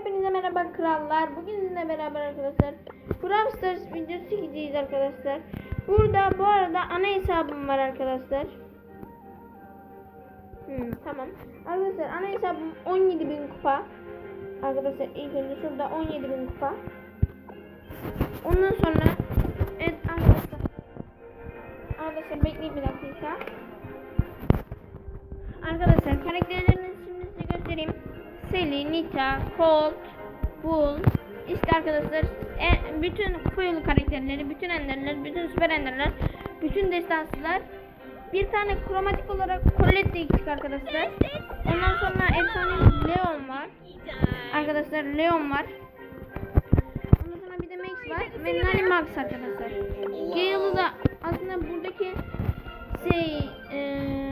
Hepinize merhaba krallar. Bugün sizinle beraber arkadaşlar Brawl Stars videosu çekeceğiz arkadaşlar. Burada bu arada ana hesabım var arkadaşlar. Hmm, tamam. Arkadaşlar ana hesabım 17.000 kupa. Arkadaşlar ilk önce şurada 17.000 kupa. Ondan sonra evet arkadaşlar. Arkadaşlar bekleyin bir dakika. Arkadaşlar göstereyim. Sally, Nita, Colt, Bull, işte arkadaşlar e, bütün kupa karakterleri, bütün enderler, bütün süper enderler, bütün destansılar. Bir tane kromatik olarak Colette de eksik arkadaşlar. Ondan sonra efsane Leon var. Arkadaşlar Leon var. Ondan sonra bir de Max var ve Nani Max arkadaşlar. Gale'ı da aslında buradaki şey eee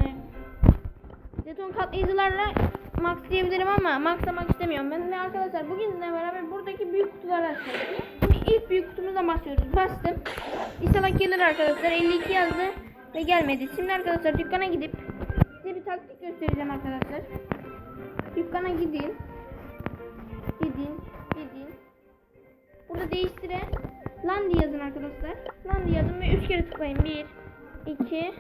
Jeton katlayıcılarla max diyebilirim ama maxlamak istemiyorum. Ben de arkadaşlar bugün sizinle beraber buradaki büyük kutuları açacağız. Şimdi ilk büyük kutumuzdan başlıyoruz. Bastım. İnşallah gelir arkadaşlar. 52 yazdı ve gelmedi. Şimdi arkadaşlar dükkana gidip size bir taktik göstereceğim arkadaşlar. Dükkana gidin. Gidin. Gidin. Burada değiştire. Landi yazın arkadaşlar. Landi yazın ve 3 kere tıklayın. 1 2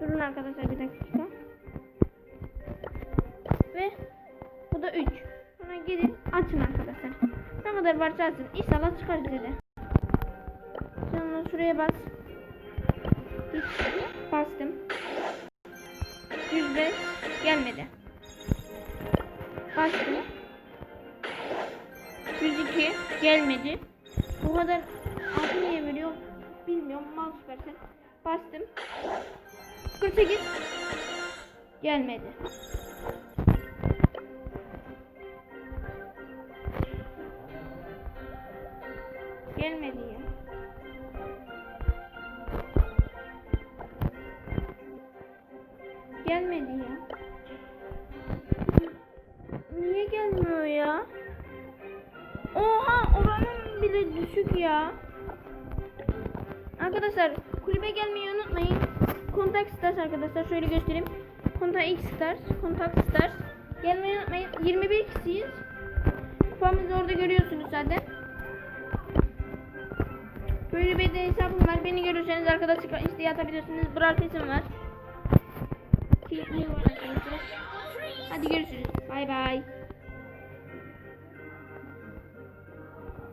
Durun arkadaşlar bir dakika. Açın arkadaşlar. Ne kadar varsa açın. İnşallah çıkar size de. Sonra şuraya bas. Bastım. 105 gelmedi. Bastım. 102 gelmedi. Bu kadar adı niye veriyor bilmiyorum. Mal süpersen. Bastım. 48 gelmedi. Gelmedi ya. Gelmedi ya. Niye gelmiyor ya? Oha oranın bile düşük ya. Arkadaşlar kulübe gelmeyi unutmayın. Contact Stars arkadaşlar şöyle göstereyim. Contact X Stars, Contact Stars. Gelmeyi unutmayın. 21 kişiyiz. Kupamızı orada görüyorsunuz zaten. De hesabım var. Beni görürseniz arkadaşlar isteği atabilirsiniz. Ki iyi var. Hadi görüşürüz. Bay bay.